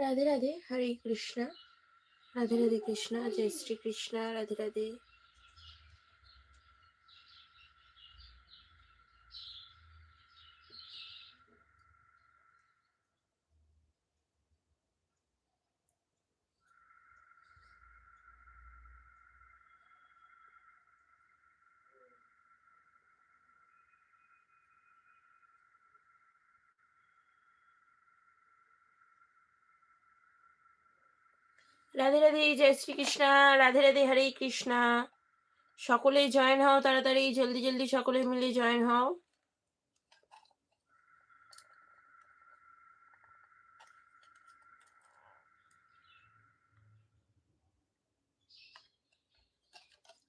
রাধে রাধে হরে কৃষ্ণা। রাধে রাধে কৃষ্ণা জয় শ্রী কৃষ্ণা রাধে রাধে। রাধে রাধে, জয় শ্রীকৃষ্ণ, রাধে রাধে, হরে কৃষ্ণ। সকলে জয়েন হও তাড়াতাড়ি, জলদি জলদি সকলে মিলে জয়েন হও।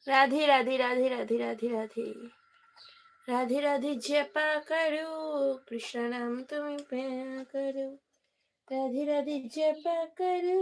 রাধে রাধে রাধে রাধে রাধে রাধে। রাধে রাধে, জপা করো, কৃষ্ণ নাম তুমি প্রেম করো। রাধে রাধে, জপা করো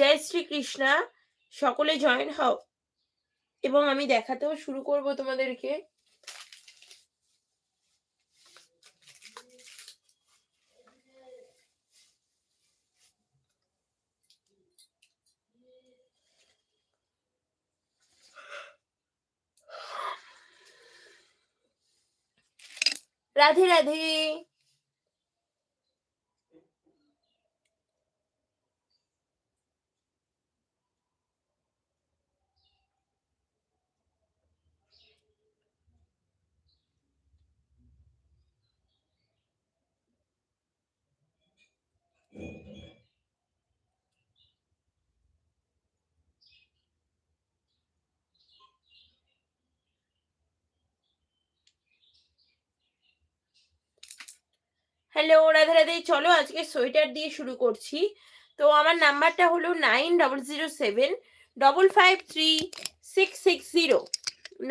জয় শ্রীকৃষ্ণ সকলে জয়েন হও। এবং আমি দেখাতেও শুরু করব তোমাদেরকে। রাধে রাধে। হ্যালো রাধে রাধে চলো আজকে সোয়েটার দিয়ে শুরু করছি। তো আমার নাম্বারটা হলো nine double zero seven double five three six six zero.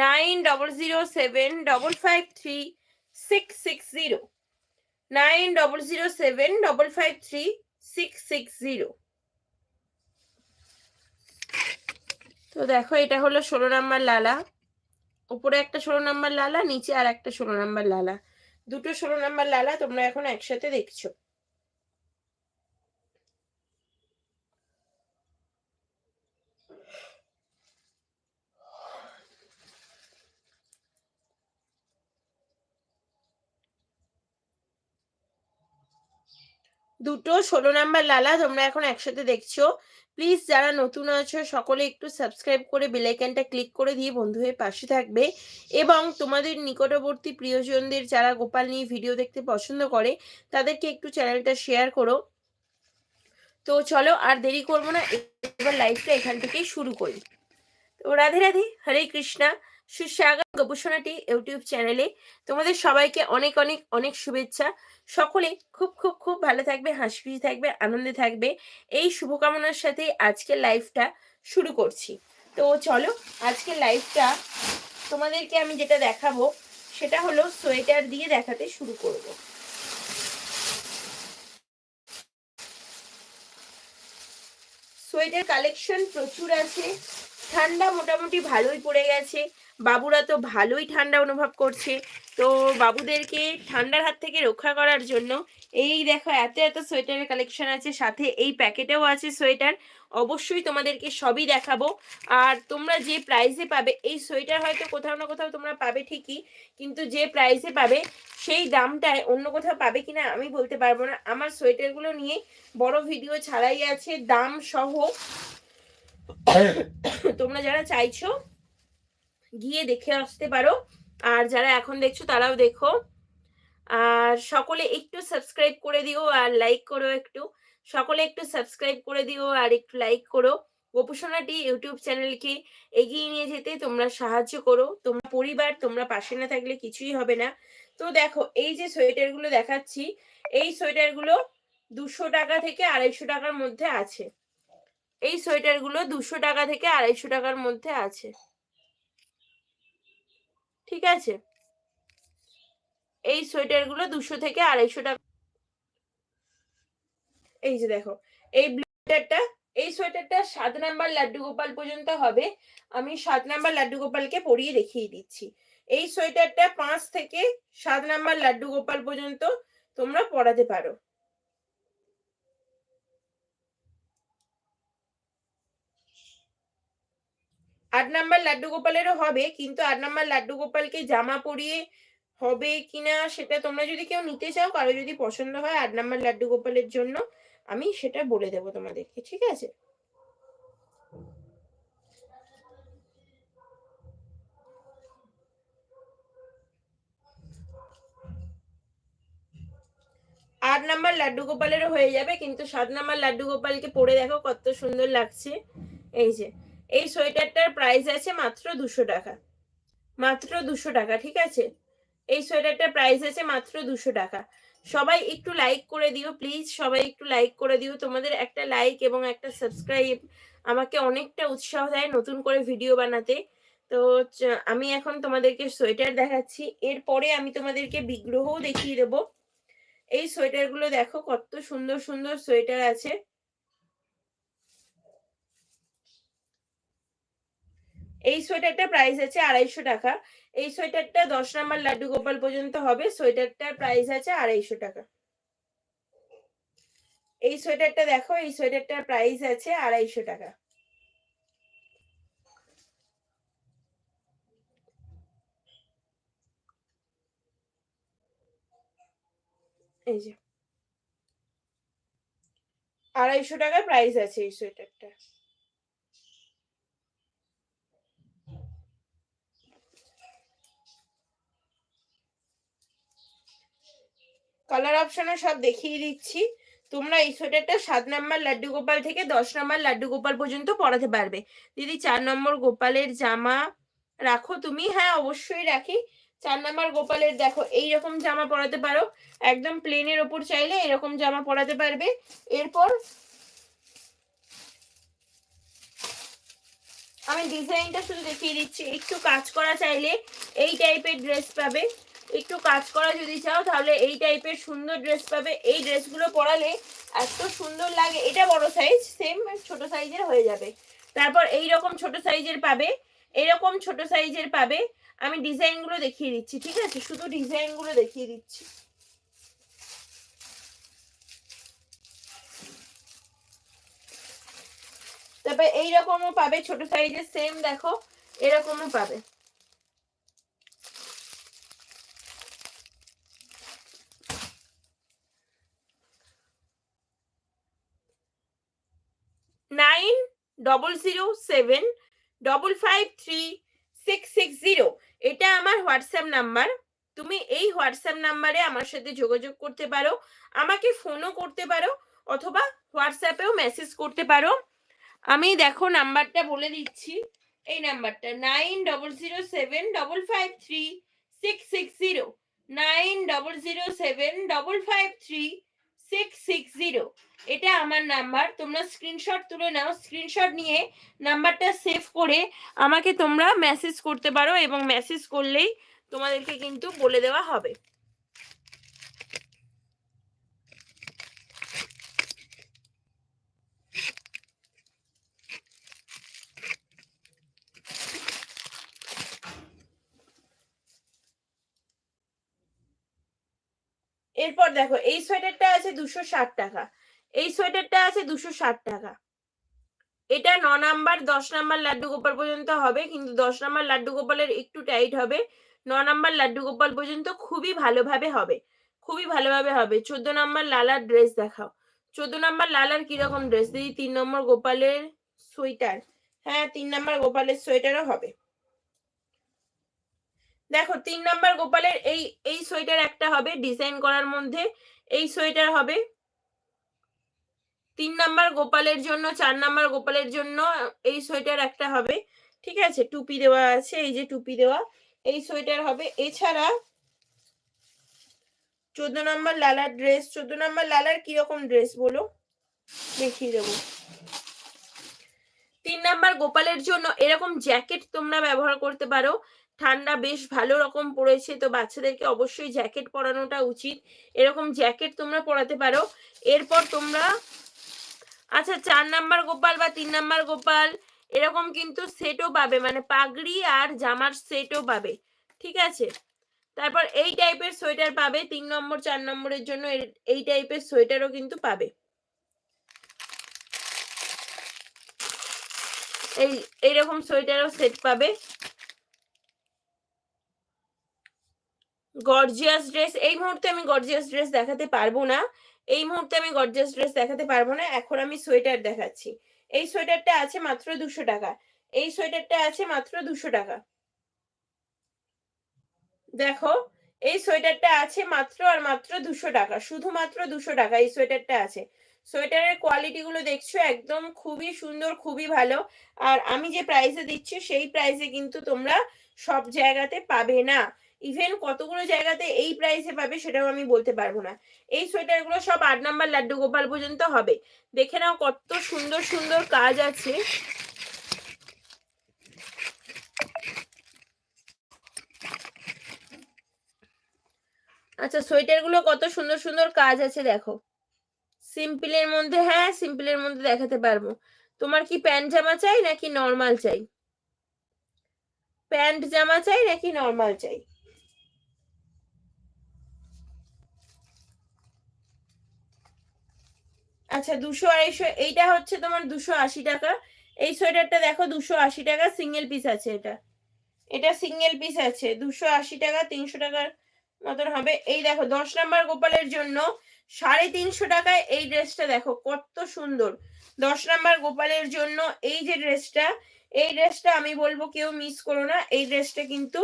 Nine double zero seven double five three six six zero. Nine double zero seven double five three six six zero. তো দেখো, এটা হলো ষোলো নাম্বার লালা। উপরে একটা ষোলো number লালা, নিচে আর একটা ষোলো নাম্বার লালা। দুটো ষোলো নাম্বার লালা তোমরা এখন একসাথে দেখছ। দুটো ষোলো নাম্বার লালা তোমরা এখন একসাথে দেখছ। প্লিজ যারা নতুন আছো, সকলে একটু সাবস্ক্রাইব করে বেলাইকানটা ক্লিক করে দিয়ে বন্ধু হয়ে পাশে থাকবে। এবং তোমাদের নিকটবর্তী প্রিয়জনদের যারা গোপাল নিয়ে ভিডিও দেখতে পছন্দ করে, তাদেরকে একটু চ্যানেলটা শেয়ার করো। তো চলো আর দেরি করব না, এবার লাইফটা এখান থেকেই শুরু করি। তো রাধে রাধে, হরে কৃষ্ণা। সুস্বাগত গবেষণাটি ইউটিউব চ্যানেলে। তোমাদের সবাইকে অনেক অনেক অনেক শুভেচ্ছা। সকলে খুব খুব খুব ভালো থাকবে হাসি থাকবে, আনন্দে থাকবে। এই শুভকামনার সাথে আজকের লাইফটা শুরু করছি। তো চলো, আজকের লাইফটা তোমাদেরকে আমি যেটা দেখাবো, সেটা হলো সোয়েটার দিয়ে দেখাতে শুরু করব। সোয়েটার কালেকশন প্রচুর আছে। ঠান্ডা মোটামুটি ভালোই পড়ে গেছে। বাবুরা তো ভালোই ঠান্ডা অনুভব করছে। তো বাবুদেরকে ঠান্ডার হাত থেকে রক্ষা করার জন্য এই দেখো এত এত সোয়েটারের কালেকশন আছে, সাথে এই প্যাকেটেও আছে সোয়েটার। অবশ্যই তোমাদেরকে সবই দেখাবো। আর তোমরা যে প্রাইসে পাবে, এই সোয়েটার হয়তো কোথাও না কোথাও তোমরা পাবে ঠিকই, কিন্তু যে প্রাইসে পাবে, সেই দামটায় অন্য কোথাও পাবে কিনা আমি বলতে পারব না। আমার সোয়েটারগুলো নিয়ে বড় ভিডিও ছাড়াই আছে, দাম সহ। তোমরা যারা চাইছো গিয়ে দেখে আসতে পারো। আর যারা এখন দেখছ তারাও দেখো। আর সকলে একটু সাবস্ক্রাইব করে দিও আর লাইক করো একটু। সকলে একটু সাবস্ক্রাইব করে দিও আর একটু লাইক করো। গোপুসোনাটি ইউটিউব চ্যানেলকে এগিয়ে নিয়ে যেতে তোমরা সাহায্য করো। তোমরা পরিবার, তোমরা পাশে না থাকলে কিছুই হবে না। তো দেখো, এই যে সোয়েটারগুলো দেখাচ্ছি, এই সোয়েটারগুলো দুশো টাকা থেকে আড়াইশো টাকার মধ্যে আছে। এই সোয়েটারগুলো দুশো টাকা থেকে আড়াইশো টাকার মধ্যে আছে। ঠিক আছে? এই সোয়েটারগুলো দুশো থেকে আড়াইশো টাকা। এই যে দেখো, এই ব্লেজারটা এই সোয়েটারটা সাত নাম্বার লাড্ডু গোপাল পর্যন্ত হবে। আমি সাত নাম্বার লাড্ডু গোপালকে পরিয়ে দেখিয়ে দিচ্ছি। এই সোয়েটারটা পাঁচ থেকে সাত নাম্বার লাড্ডু গোপাল পর্যন্ত তোমরা পরাতে পারো। আট নাম্বার লাড্ডু গোপালেরও হবে, কিন্তু আট নাম্বার লাড্ডু গোপালকে জামা পরিয়ে হবে কিনা সেটা তোমরা যদি কেউ নিতে চাও, কারও যদি পছন্দ হয় আট নাম্বার লাড্ডু গোপালের জন্য, আমি সেটা বলে দেবো তোমাদেরকে, ঠিক আছে? আট নাম্বার লাড্ডু গোপালেরও হয়ে যাবে, কিন্তু সাত নাম্বার লাড্ডু গোপালকে পরে দেখো কত সুন্দর লাগছে। এই যে এই সোয়েটারটার প্রাইস আছে মাত্র দুশো টাকা। মাত্র দুশো টাকা, ঠিক আছে? এই সোয়েটারটার প্রাইস আছে মাত্র দুশো টাকা। সবাই একটু লাইক করে দিও প্লিজ সবাই একটু লাইক করে দিও। তোমাদের একটা লাইক এবং একটা সাবস্ক্রাইব আমাকে অনেকটা উৎসাহ দেয় নতুন করে ভিডিও বানাতে। তো আমি এখন তোমাদেরকে সোয়েটার দেখাচ্ছি। এরপরে আমি তোমাদেরকে বিগ্রহও দেখিয়ে দেবো। এই সোয়েটারগুলো দেখো, কত সুন্দর সুন্দর সোয়েটার আছে। এই সোয়েটারটা প্রাইস আছে আড়াইশো টাকা। এই সোয়েটারটা দশ নাম্বার লাড্ডু গোপাল পর্যন্ত হবে, সোয়েটারটার প্রাইস আছে আড়াইশো টাকা। এই সোয়েটারটা দেখো, এই সোয়েটারটার প্রাইস আছে আড়াইশো টাকা। এই যে। আড়াইশো টাকা প্রাইস আছে এই সোয়েটারটা কালার অপশনে সব দেখিয়ে দিচ্ছি। তোমরা এই সোয়েটারটা সাত নম্বর লাড্ডু গোপাল থেকে দশ নম্বর লাড্ডু গোপাল পর্যন্ত পরাতে পারবে। দিদি, চার নম্বর গোপালের জামা রাখো তুমি। হ্যাঁ অবশ্যই রাখি। চার নাম্বার গোপালের দেখো, এই রকম জামা পরাতে পারো। একদম প্লেনের ওপর চাইলে এরকম জামা পরাতে পারবে। এরপর আমি ডিজাইনটা শুধু দেখিয়ে দিচ্ছি। একটু কাজ করা চাইলে এই টাইপের ড্রেস পাবে। একটু কাজ করা যদি চাও, তাহলে এই টাইপের সুন্দর ড্রেস পাবে। এই ড্রেসগুলো পরালে এত সুন্দর লাগে। এটা বড় সাইজ সেম ছোট সাইজের হয়ে যাবে। তারপর এই রকম ছোট সাইজের পাবে। এরকম ছোট সাইজের পাবে। আমি ডিজাইনগুলো দেখিয়ে দিচ্ছি, ঠিক আছে? শুধু ডিজাইনগুলো দেখিয়ে দিচ্ছি। তারপরে এইরকমও পাবে, ছোট সাইজের সেম দেখো, এরকমও পাবে nine double zero seven double five three six six zero এটা আমার হোয়াটসঅ্যাপ নাম্বার। তুমি এই হোয়াটসঅ্যাপ নাম্বারে আমার সাথে যোগাযোগ করতে পারো, আমাকে ফোনও করতে পারো, অথবা হোয়াটসঅ্যাপেও মেসেজ করতে পারো। আমি দেখো নাম্বারটা বলে দিচ্ছি। এই নাম্বারটা nine double zero seven double five three six six zero nine double zero seven double five three six six zero এটা আমার নাম্বার তোমরা স্ক্রিনশট তুলে নাও। স্ক্রিনশট নিয়ে নাম্বারটা সেভ করে আমাকে তোমরা মেসেজ করতে পারো এবং মেসেজ করলেই তোমাদেরকে কিন্তু বলে দেওয়া হবে। এরপর দেখো, এই সোয়েটারটা আছে দুশো ষাট টাকা। এই সোয়েটারটা আছে দুশো ষাট টাকা। এটা ন নাম্বার, দশ নাম্বার লাড্ডু গোপাল পর্যন্ত হবে, কিন্তু দশ নাম্বার লাড্ডু গোপালের একটু টাইট হবে। ন নাম্বার লাড্ডু গোপাল পর্যন্ত খুবই ভালোভাবে হবে, খুবই ভালোভাবে হবে। চোদ্দ নাম্বার লালার ড্রেস দেখাও। চোদ্দ নাম্বার লালার কীরকম ড্রেস দিদি তিন নম্বর গোপালের সোয়েটার। হ্যাঁ তিন নাম্বার গোপালের সোয়েটারও হবে। দেখো, তিন নাম্বার গোপালের এই এই সোয়েটার একটা হবে ডিজাইন করার মধ্যে। এই সোয়েটার হবে তিন নাম্বার গোপালের জন্য, চার নাম্বার গোপালের জন্য এই সোয়েটার একটা হবে। ঠিক আছে? টুপি দেওয়া আছে, এই যে টুপি দেওয়া। এই সোয়েটার হবে। এছাড়া চোদ্দ নম্বর লালার ড্রেস চোদ্দ নম্বর লালার কীরকম ড্রেস বলো? দেখিয়ে দেবো। তিন নাম্বার গোপালের জন্য এরকম জ্যাকেট তোমরা ব্যবহার করতে পারো। ঠান্ডা বেশ ভালো রকম পড়েছে, তো বাচ্চাদেরকে অবশ্যই জ্যাকেট পরানোটা উচিত। এরকম জ্যাকেট তোমরা পরাতে পারো। এরপর তোমরা আচ্ছা চার নাম্বার গোপাল বা তিন নাম্বার গোপাল, এরকম কিন্তু সেটও পাবে মানে পাগড়ি আর জামার সেটও পাবে, ঠিক আছে? তারপর এই টাইপের সোয়েটার পাবে, তিন নম্বর, চার নম্বরের জন্য এই টাইপের সোয়েটারও কিন্তু পাবে। এই, এইরকম সোয়েটারও সেট পাবে। গর্জিয়াস ড্রেস এই মুহূর্তে আমি গর্জিয়াস ড্রেস দেখাতে পারব না। এই মুহূর্তে আমি গর্জিয়াস ড্রেস দেখাতে পারব না, এখন আমি সোয়েটার দেখাচ্ছি। এই সোয়েটারটা আছে মাত্র দুশো টাকা। এই সোয়েটারটা আছে মাত্র দুশো টাকা। দেখো, এই সোয়েটারটা আছে মাত্র আর মাত্র দুশো টাকা, শুধুমাত্র দুশো টাকা এই সোয়েটারটা আছে। সোয়েটারের কোয়ালিটি গুলো দেখছ, একদম খুবই সুন্দর, খুবই ভালো। আর আমি যে প্রাইসে দিচ্ছি, সেই প্রাইসে কিন্তু তোমরা সব জায়গাতে পাবে না। ইভেন কতগুলো জায়গাতে এই প্রাইসে পাবে সেটাও আমি বলতে পারব না। এই সোয়েটারগুলো সব আট নাম্বার লাড্ডু গোপাল পর্যন্ত হবে। দেখে নাও কত সুন্দর সুন্দর কাজ আছে। আচ্ছা সোয়েটারগুলো কত সুন্দর সুন্দর কাজ আছে দেখো। সিম্পলের মধ্যে হ্যাঁ সিম্পলের মধ্যে দেখাতে পারব। তোমার কি প্যান্ট জামা চাই নাকি নর্মাল চাই? প্যান্ট জামা চাই নাকি নর্মাল চাই? আচ্ছা দুশো আড়াইশো, এইটা হচ্ছে তোমার দুশো আশি টাকা। এই সোয়েটারটা দেখো, দুশো আশি টাকা সিঙ্গেল পিস আছে এটা। এটা সিঙ্গেল পিস আছে, দুশো আশি টাকা, তিনশো টাকার মতন হবে। এই দেখো, দশ নাম্বার গোপালের জন্য সাড়ে তিনশো টাকায় এই ড্রেসটা দেখো, কত সুন্দর। দশ নাম্বার গোপালের জন্য এই যে ড্রেসটা, এই ড্রেসটা আমি বলব কেউ মিস করো না। এই ড্রেসটা কিন্তু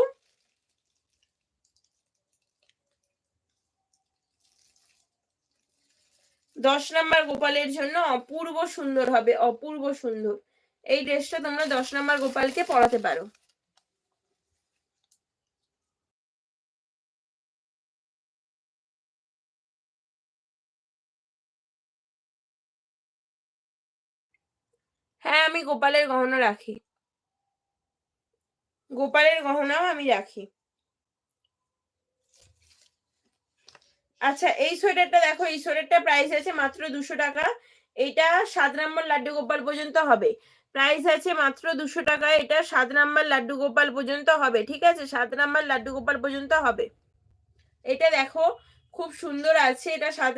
দশ নাম্বার গোপালের জন্য অপূর্ব সুন্দর হবে, অপূর্ব সুন্দর। এই ড্রেসটা তোমরা দশ নাম্বার গোপালকে পরাতে পারো। হ্যাঁ আমি গোপালের গহনা রাখি। গোপালের গহনাও আমি রাখি। আচ্ছা এই সোয়েটারটা দেখো, এই সোয়েটারটা প্রাইস আছে মাত্র দুশো টাকা। এটা সাত নম্বর লাড্ডু গোপাল পর্যন্ত হবে। প্রাইস আছে মাত্র দুশো টাকা, এটা সাত নম্বর লাড্ডু গোপাল পর্যন্ত হবে, ঠিক আছে? সাত নম্বর লাড্ডু গোপাল পর্যন্ত হবে। এটা দেখো, খুব সুন্দর আছে, এটা সাত